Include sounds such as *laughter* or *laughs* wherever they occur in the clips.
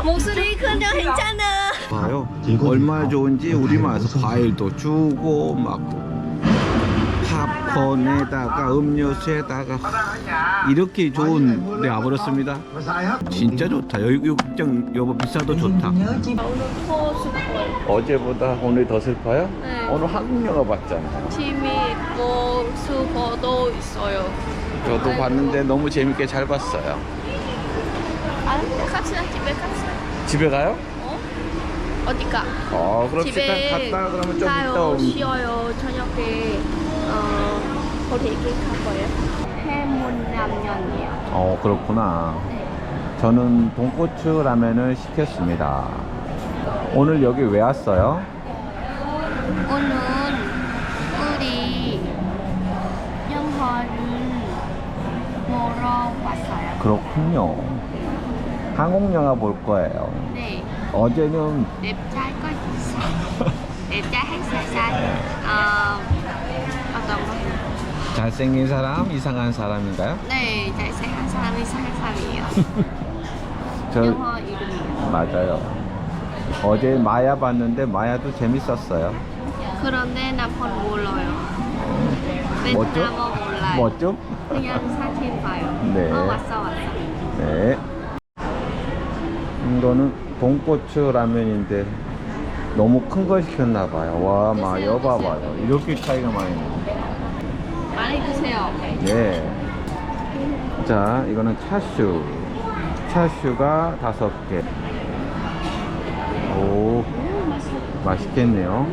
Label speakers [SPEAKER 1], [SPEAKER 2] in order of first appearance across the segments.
[SPEAKER 1] 목소리 근데 괜찮아.
[SPEAKER 2] 봐요. 얼마나 좋은지 우리 마서 과일도 주고 막 팝콘에다가 음료수에다가 이렇게 좋은 데 와버렸습니다. 진짜 좋다. 여기 육정 여보 비싸도 좋다.
[SPEAKER 1] 오늘 더 슬퍼요.
[SPEAKER 2] 어제보다 오늘 더 슬퍼요?
[SPEAKER 1] 네.
[SPEAKER 2] 오늘 한국 영화 봤잖아요.
[SPEAKER 1] 재미있고 슬퍼도 있어요.
[SPEAKER 2] 저도. 봤는데 너무 재밌게 잘 봤어요.
[SPEAKER 1] 아, 갑시다 집에 갑시다.
[SPEAKER 2] 집에 가요?
[SPEAKER 1] 어? 어디 가?
[SPEAKER 2] 어, 그럼
[SPEAKER 1] 집에
[SPEAKER 2] 갔다 그러면 좀 이따
[SPEAKER 1] 가요.
[SPEAKER 2] 오면
[SPEAKER 1] 쉬어요. 저녁에 어 어디 갈 거예요? 해문라면이요.
[SPEAKER 2] 어 그렇구나 저는 돈코츠 라면을 시켰습니다 오늘 여기 왜 왔어요?
[SPEAKER 1] 오늘 우리 영화를 보러 왔어요.
[SPEAKER 2] 그렇군요 한국 영화 볼 거예요
[SPEAKER 1] 네.
[SPEAKER 2] 어제는
[SPEAKER 1] sao đẹp trai hay sai sai ờ 어떤 거?
[SPEAKER 2] 잘생긴 사람 이상한 사람인가요?
[SPEAKER 1] 네 잘생긴 사람이 이상한 사람이에요 *laughs*
[SPEAKER 2] 저
[SPEAKER 1] 영어 이름이요
[SPEAKER 2] 맞아요 어제 마야 봤는데 마야도 재밌었어요
[SPEAKER 1] 그런데 나폰 몰라요? 베트남어 몰라요
[SPEAKER 2] 뭐죠?
[SPEAKER 1] 그냥 사진 봐요
[SPEAKER 2] 네.
[SPEAKER 1] 어 왔어 왔어
[SPEAKER 2] 네 이거는 돈코츠 라면인데 너무 큰거 시켰나 봐요 와마
[SPEAKER 1] 드세요,
[SPEAKER 2] 여봐
[SPEAKER 1] 드세요.
[SPEAKER 2] 봐요 이렇게 차이가 많이 나요
[SPEAKER 1] 많이 드세요
[SPEAKER 2] 네. 자, 이거는 차슈. 차슈가 다섯 개. 오, 맛있겠네요.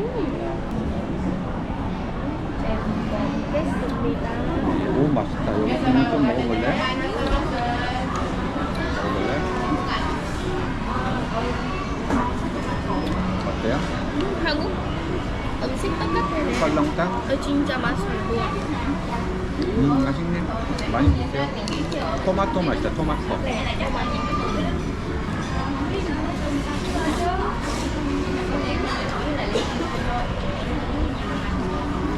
[SPEAKER 2] 오, 맛있다. 여기 좀? 먹어볼래? 어때요?
[SPEAKER 1] 한국 음식
[SPEAKER 2] 설렁탕?
[SPEAKER 1] 어, 진짜 맛있어요
[SPEAKER 2] 음, 맛있네. 많이 드세요. 토마토 맛있다, 토마토.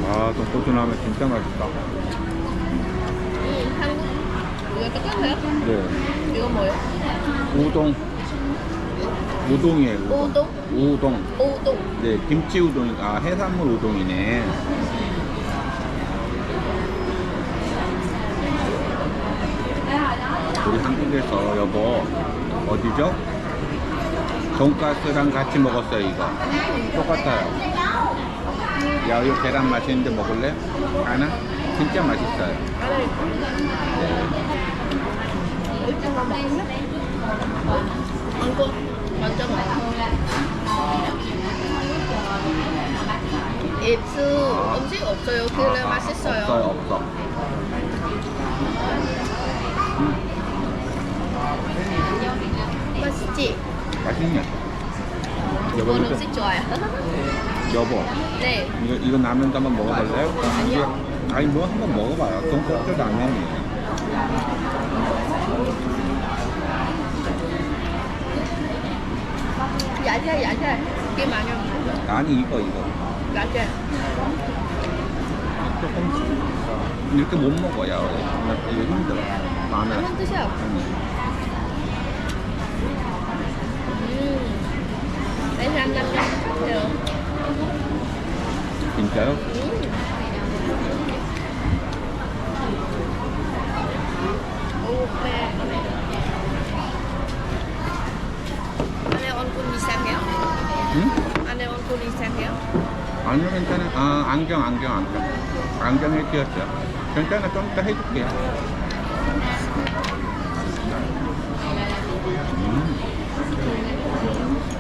[SPEAKER 2] 아, 돈코츠 라면 진짜 맛있다.
[SPEAKER 1] 음, 한국 이거 똑같아요?
[SPEAKER 2] 네.
[SPEAKER 1] 이거 뭐예요?
[SPEAKER 2] 우동. 우동이에요. 우동.
[SPEAKER 1] 우동?
[SPEAKER 2] 우동.
[SPEAKER 1] 우동
[SPEAKER 2] 네, 김치 우동, 아, 해산물 우동이네. 우리 한국에서 여보, 어디죠? 돈가스랑 같이 먹었어요, 이거. 똑같아요. 야, 이거 계란 맛있는데 먹을래? 하나? 진짜 맛있어요.
[SPEAKER 1] 이 입수 음식 없어요. 그래 맛있어요.
[SPEAKER 2] 없어요, 없어.
[SPEAKER 1] 맛있지?
[SPEAKER 2] 맛있네. 여보,
[SPEAKER 1] 음식 좋아요. *laughs*
[SPEAKER 2] 여보,
[SPEAKER 1] 네.
[SPEAKER 2] 이거, 이거 라면도 한번 먹어볼래요?
[SPEAKER 1] 아니요.
[SPEAKER 2] 아니, 뭐 한번 먹어봐요. 돈코츠 라면이에요.
[SPEAKER 1] 야채 야채. 이게 많이 없어요.
[SPEAKER 2] 아니, 이거, 이거. 조금 이렇게 못 먹어요. 이거 힘들어. 마늘.
[SPEAKER 1] 한번 드세요. 음. 남자 같아요.
[SPEAKER 2] 진짜요?
[SPEAKER 1] 오, 네. 안에 얼굴 이상해요?
[SPEAKER 2] 응?
[SPEAKER 1] 안에 얼굴 이상해요?
[SPEAKER 2] 아니요, 괜찮아. 아, 안경, 안경, 안경. 안경에 끼었죠. 괜찮아. 좀 이따 해줄게요. 음.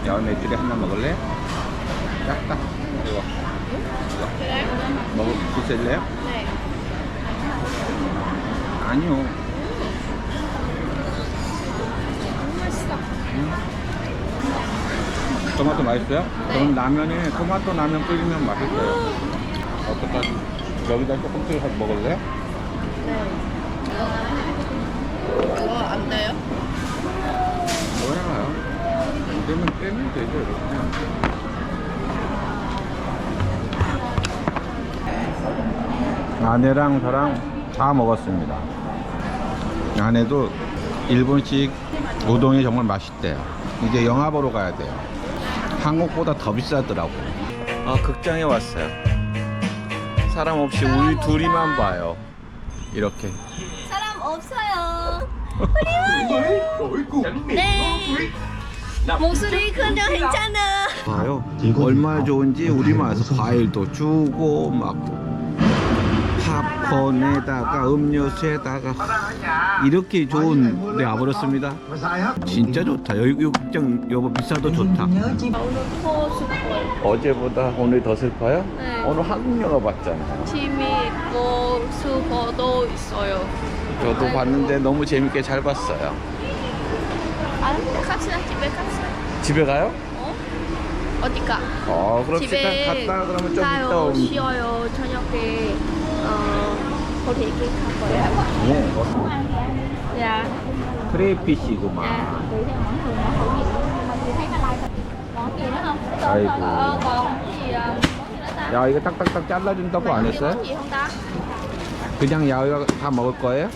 [SPEAKER 2] 야, 매줄에 하나 먹을래? 딱, 딱. 이거. 먹을 드실래요?
[SPEAKER 1] 네.
[SPEAKER 2] 아니요.
[SPEAKER 1] 너무 맛있어.
[SPEAKER 2] 토마토 맛있어요? 그럼 라면에 토마토 라면 끓이면 맛있어요. 어떡하지? 여기다 조금씩 해 먹을래?
[SPEAKER 1] 이거 안 돼요?
[SPEAKER 2] 뭐야? 안 되면 빼면 되죠, 이렇게. 아내랑 저랑 다 먹었습니다. 아내도 일본식 우동이 정말 맛있대요. 이제 영화 보러 가야 돼요. 한국보다 더 비싸더라고. 아 극장에 왔어요. 사람 없이 우리 둘이만 봐요. 이렇게.
[SPEAKER 1] 사람 없어요. 네. 목소리 큰데 괜찮아.
[SPEAKER 2] 봐요. 얼마나 좋은지 우리만 와서 과일도 주고 막 팝콘에다가 음료수에다가 이렇게 좋은 데 와버렸습니다. 진짜 좋다. 여기 극장 여보 비싸도 좋다.
[SPEAKER 1] 오늘 더 슬퍼요.
[SPEAKER 2] 어제보다 오늘 더 슬퍼요?
[SPEAKER 1] 네.
[SPEAKER 2] 오늘 한국 영화 봤잖아요.
[SPEAKER 1] 재미있고 슬퍼도 있어요.
[SPEAKER 2] 저도 봤는데 너무 재밌게 잘 봤어요.
[SPEAKER 1] 아, 갑시다. 집에 갑시다.
[SPEAKER 2] 집에 가요?
[SPEAKER 1] 어? 어디가?
[SPEAKER 2] 어, 그럼
[SPEAKER 1] 집에
[SPEAKER 2] 갔다 그러면 좀 이따
[SPEAKER 1] 가요.
[SPEAKER 2] 오
[SPEAKER 1] 쉬어요. 저녁에 어갈 거예요.
[SPEAKER 2] 네.
[SPEAKER 1] 야.
[SPEAKER 2] 크레이피시구만.
[SPEAKER 1] 야.
[SPEAKER 2] 아이고.
[SPEAKER 1] Ờ, còn cái gì à? Món gì nữa ta?
[SPEAKER 2] 야, 이거 딱딱딱 잘라준다고 안
[SPEAKER 1] Cái
[SPEAKER 2] 했어요?
[SPEAKER 1] món gì không ta?
[SPEAKER 2] 그냥 야외가 다 먹을 거예요?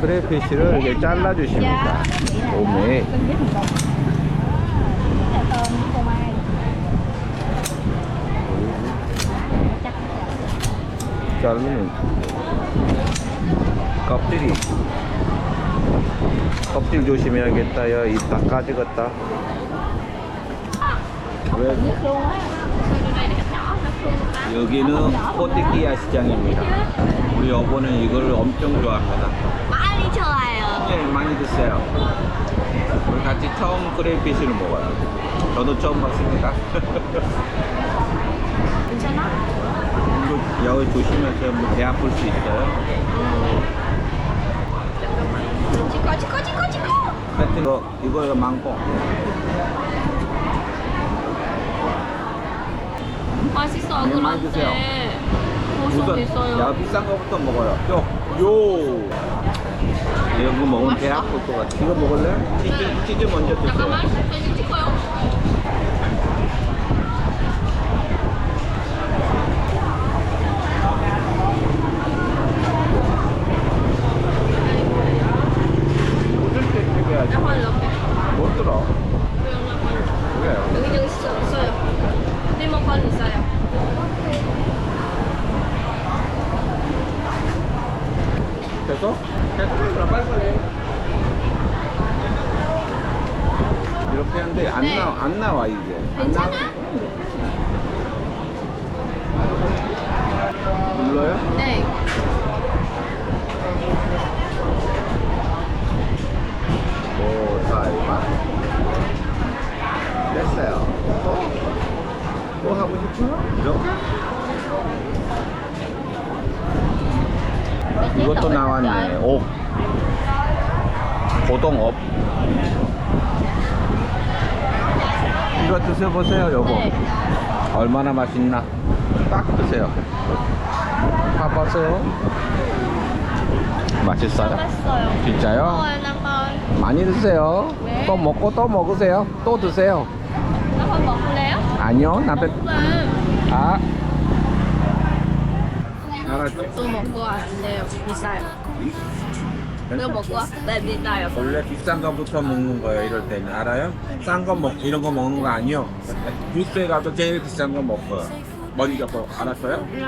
[SPEAKER 2] 크레피시를 이렇게 잘라주십니다. 오메. 자르면 껍질이 껍질 조심해야겠다. 야, 입다 까지겠다. 왜? 여기는 포티키야 시장입니다. 우리 여보는 이걸 엄청 좋아합니다.
[SPEAKER 1] 많이 좋아요.
[SPEAKER 2] 네, 많이 드세요. 우리 같이 처음 크레이피쉬를 먹어요. 저도 처음 봤습니다. *laughs*
[SPEAKER 1] 괜찮아?
[SPEAKER 2] 이거 여기 조심하세요. 뭐배 아플 수 있어요.
[SPEAKER 1] 찍어 찍어 찍어 찍어.
[SPEAKER 2] 하여튼 이거, 이거 망고.
[SPEAKER 1] 맛있어.
[SPEAKER 2] 네, 많이 드세요.
[SPEAKER 1] 그런데
[SPEAKER 2] 야,
[SPEAKER 1] 있어요.
[SPEAKER 2] 비싼 거부터 먹어요. 요, 요. 이거 먹으면 배 아플 것 같아. 이거 먹을래? 치즈, 치즈 먼저 드세요.
[SPEAKER 1] 잠깐만. 사진 찍어요.
[SPEAKER 2] 웃을 때 찍어야지.
[SPEAKER 1] 나만 이렇게.
[SPEAKER 2] 못 들어. 그래.
[SPEAKER 1] 여기 저기 있어 없어요. 리모컨 있어요.
[SPEAKER 2] 됐어? 됐어? 빨리빨리. 이렇게 하는데 안,
[SPEAKER 1] 네.
[SPEAKER 2] 나, 안 나와 이게. 안
[SPEAKER 1] 괜찮아?
[SPEAKER 2] 나- 눌러요?
[SPEAKER 1] 네.
[SPEAKER 2] 오. 됐어요. 또? 또 하고 싶어요? 이렇게? 이것도 나왔네. 옥. 고동업. 이거 드셔보세요, 여보.
[SPEAKER 1] 네.
[SPEAKER 2] 얼마나 맛있나? 딱 드세요. 봐보세요. 맛있어요?
[SPEAKER 1] 맛있어요.
[SPEAKER 2] 진짜요? 많이 드세요.
[SPEAKER 1] 네.
[SPEAKER 2] 또 먹고 또 먹으세요. 또 드세요.
[SPEAKER 1] 나만 먹을래요?
[SPEAKER 2] 아니요, 남편.
[SPEAKER 1] 네.
[SPEAKER 2] 아. 알았죠?
[SPEAKER 1] 또 먹고 안 돼요. 비싸요. 이거 먹고 와? 네, 비싸요.
[SPEAKER 2] 원래 비싼 거부터 먹는 거예요. 이럴 때는 알아요? 싼 거 먹, 이런 거 먹는 거 아니요. 뷔페 가서 제일 비싼 거 먹어요. 먼저 거 알았어요?
[SPEAKER 1] 네.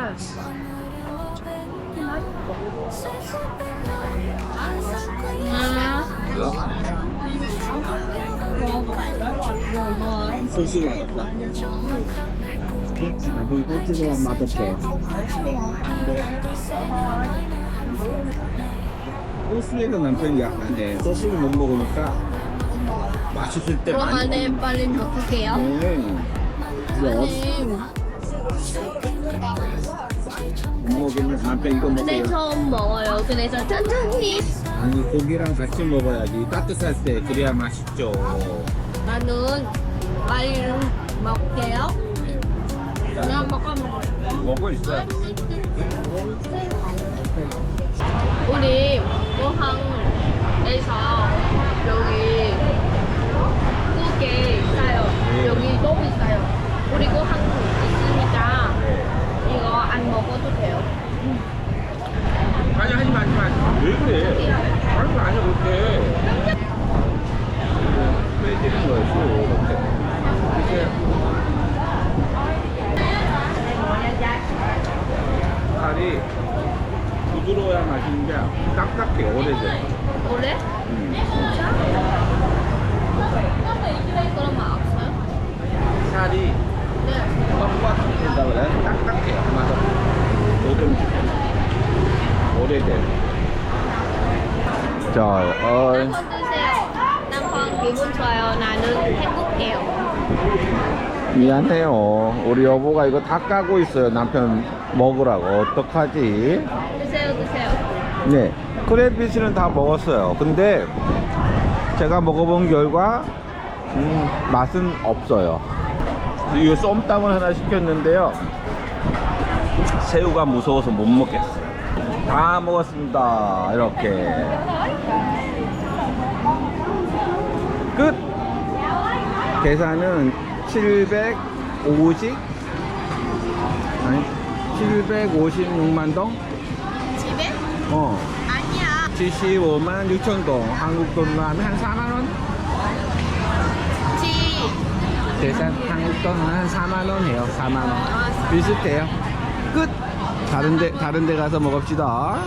[SPEAKER 2] 소스 맛없다. 나도 소스만 맛없어. 소스에도 남편이 약한데 소스를 못 먹으니까 맛있을 때 많이
[SPEAKER 1] 안에 빨리 먹을게요.
[SPEAKER 2] 네. 못 먹으면 남편 이거 먹어요.
[SPEAKER 1] 처음 먹어요. 그래서 천천히.
[SPEAKER 2] 아니 고기랑 같이 먹어야지 따뜻할 때 그래야 맛있죠.
[SPEAKER 1] 나는 빨리 먹게
[SPEAKER 2] 먹고 있어요.
[SPEAKER 1] 우리 포항에서 여기 두개 있어요.
[SPEAKER 2] 네.
[SPEAKER 1] 여기 또 있어요. 그리고 한국 있으니까 이거 안 먹어도 돼요.
[SPEAKER 2] 아니 하지 마 하지 마. 왜 그래? 하는 거 아니야 그렇게. 빼지는 거였어 이렇게. 이렇게. 살이 게 딱딱해 오래돼.
[SPEAKER 1] 오래?
[SPEAKER 2] 음.
[SPEAKER 1] 진짜? 말 없어요?
[SPEAKER 2] 살이
[SPEAKER 1] 네.
[SPEAKER 2] 뻑뻑해진다 그래? 딱딱해 아마도 조금 오래돼. 자, 어,
[SPEAKER 1] 드세요. 남편 기분 좋아요. 나는 행복해요.
[SPEAKER 2] 미안해요. 우리 여보가 이거 다 까고 있어요. 남편 먹으라고. 어떡하지?
[SPEAKER 1] 드세요, 드세요.
[SPEAKER 2] 네. 크랩피쉬는 다 먹었어요. 근데 제가 먹어본 결과 음, 맛은 없어요. 이 쏨땀을 하나 시켰는데요. 새우가 무서워서 못 먹겠어요. 다 먹었습니다. 이렇게. 끝! 계산은 750 아니 756만 동? 어.
[SPEAKER 1] 아니야.
[SPEAKER 2] 75만 6천 동. 한국 돈으로 하면 한 4만 원?
[SPEAKER 1] 지.
[SPEAKER 2] 계산 한국 돈한 4만 원 해요. 4만 원. 비슷해요. 끝. 다른 데 다른 데 가서 먹읍시다.